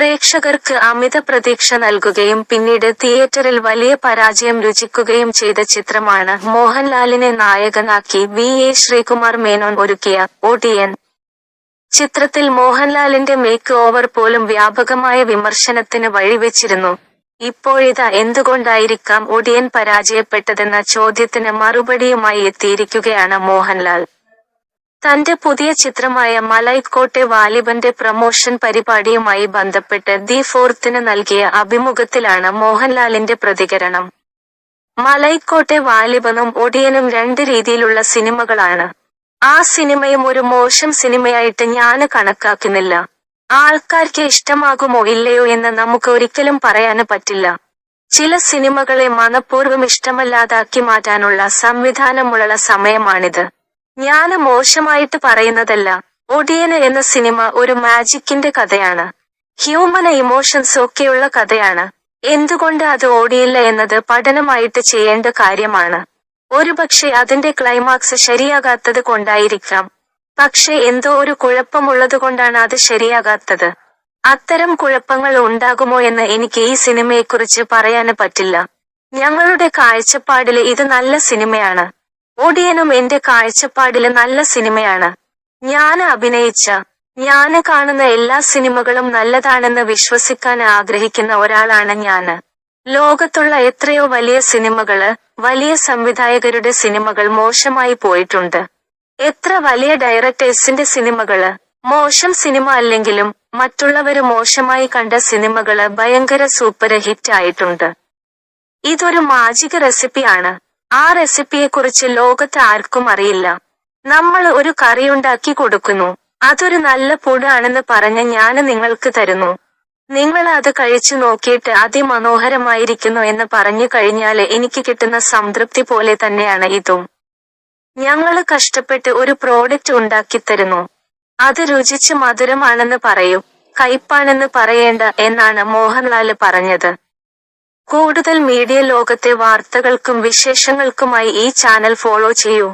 പ്രേക്ഷകർക്ക് അമിത പ്രതീക്ഷ നൽകുകയും പിന്നീട് തിയേറ്ററിൽ വലിയ പരാജയം രുചിക്കുകയും ചെയ്ത ചിത്രമാണ് മോഹൻലാലിനെ നായകനാക്കി വി എ ശ്രീകുമാർ മേനോൻ ഒരുക്കിയ ഒടിയൻ ചിത്രത്തിൽ മോഹൻലാലിന്റെ മേക്ക് ഓവർ പോലും വ്യാപകമായ വിമർശനത്തിന് വഴിവെച്ചിരുന്നു. ഇപ്പോഴിതാ എന്തുകൊണ്ടായിരിക്കാം ഒടിയൻ പരാജയപ്പെട്ടതെന്ന ചോദ്യത്തിന് മറുപടിയുമായി എത്തിയിരിക്കുകയാണ് മോഹൻലാൽ. തന്റെ പുതിയ ചിത്രമായ മലൈക്കോട്ടെ വാലിബന്റെ പ്രമോഷൻ പരിപാടിയുമായി ബന്ധപ്പെട്ട് ദി ഫോർത്തിന് നൽകിയ അഭിമുഖത്തിലാണ് മോഹൻലാലിന്റെ പ്രതികരണം. മലൈക്കോട്ടെ വാലിബനും ഒടിയനും രണ്ട് രീതിയിലുള്ള സിനിമകളാണ്. ആ സിനിമയും ഒരു മോശം സിനിമയായിട്ട് ഞാൻ കണക്കാക്കുന്നില്ല. ആൾക്കാർക്ക് ഇഷ്ടമാകുമോ ഇല്ലയോ എന്ന് നമുക്ക് ഒരിക്കലും പറയാന് പറ്റില്ല. ചില സിനിമകളെ മനഃപൂർവം ഇഷ്ടമല്ലാതാക്കി മാറ്റാനുള്ള സംവിധാനമുള്ള സമയമാണിത്. ഞാൻ മോശമായിട്ട് പറയുന്നതല്ല. ഒടിയന് എന്ന സിനിമ ഒരു മാജിക്കിന്റെ കഥയാണ്. ഹ്യൂമൻ ഇമോഷൻസ് ഒക്കെയുള്ള കഥയാണ്. എന്തുകൊണ്ട് അത് ഓടിയില്ല എന്നത് പഠനമായിട്ട് ചെയ്യേണ്ട കാര്യമാണ്. ഒരുപക്ഷെ അതിന്റെ ക്ലൈമാക്സ് ശരിയാകാത്തത് കൊണ്ടായിരിക്കാം. പക്ഷെ എന്തോ ഒരു കുഴപ്പമുള്ളത് കൊണ്ടാണ് അത് ശരിയാകാത്തത്. അത്തരം കുഴപ്പങ്ങൾ ഉണ്ടാകുമോ എന്ന് എനിക്ക് ഈ സിനിമയെക്കുറിച്ച് പറയാന് പറ്റില്ല. ഞങ്ങളുടെ കാഴ്ചപ്പാടിൽ ഇത് നല്ല സിനിമയാണ്. ഒടിയനും എന്റെ കാഴ്ചപ്പാടിൽ നല്ല സിനിമയാണ്. ഞാൻ അഭിനയിച്ച ഞാൻ കാണുന്ന എല്ലാ സിനിമകളും നല്ലതാണെന്ന് വിശ്വസിക്കാൻ ആഗ്രഹിക്കുന്ന ഒരാളാണ് ഞാൻ ലോകത്തുള്ള എത്രയോ വലിയ സിനിമകൾ വലിയ സംവിധായകരുടെ സിനിമകൾ മോശമായി പോയിട്ടുണ്ട്. എത്ര വലിയ ഡയറക്ടേഴ്സിന്റെ സിനിമകൾ മോശം സിനിമ അല്ലെങ്കിലും മറ്റുള്ളവര് മോശമായി കണ്ട സിനിമകൾ ഭയങ്കര സൂപ്പർ ഹിറ്റ് ആയിട്ടുണ്ട്. ഇതൊരു മാജിക റെസിപ്പിയാണ്. ആ റെസിപ്പിയെക്കുറിച്ച് ലോകത്ത് ആർക്കും അറിയില്ല. നമ്മൾ ഒരു കറി ഉണ്ടാക്കി കൊടുക്കുന്നു. അതൊരു നല്ല പുടാണെന്ന് പറഞ്ഞ് ഞാൻ നിങ്ങൾക്ക് തരുന്നു. നിങ്ങൾ അത് കഴിച്ചു നോക്കിയിട്ട് അതിമനോഹരമായിരിക്കുന്നു എന്ന് പറഞ്ഞു കഴിഞ്ഞാൽ എനിക്ക് കിട്ടുന്ന സംതൃപ്തി പോലെ തന്നെയാണ് ഇതും. ഞങ്ങൾ കഷ്ടപ്പെട്ട് ഒരു പ്രോഡക്റ്റ് ഉണ്ടാക്കിത്തരുന്നു അത് രുചിച്ച് മധുരമാണെന്ന് പറയൂ കയ്പാണെന്ന് പറയേണ്ട എന്നാണ് മോഹൻലാൽ പറഞ്ഞത്. കൂടുതൽ മീഡിയ ലോകത്തെ വാർത്തകൾക്കും വിശേഷങ്ങൾക്കുമായി ഈ ചാനൽ ഫോളോ ചെയ്യൂ.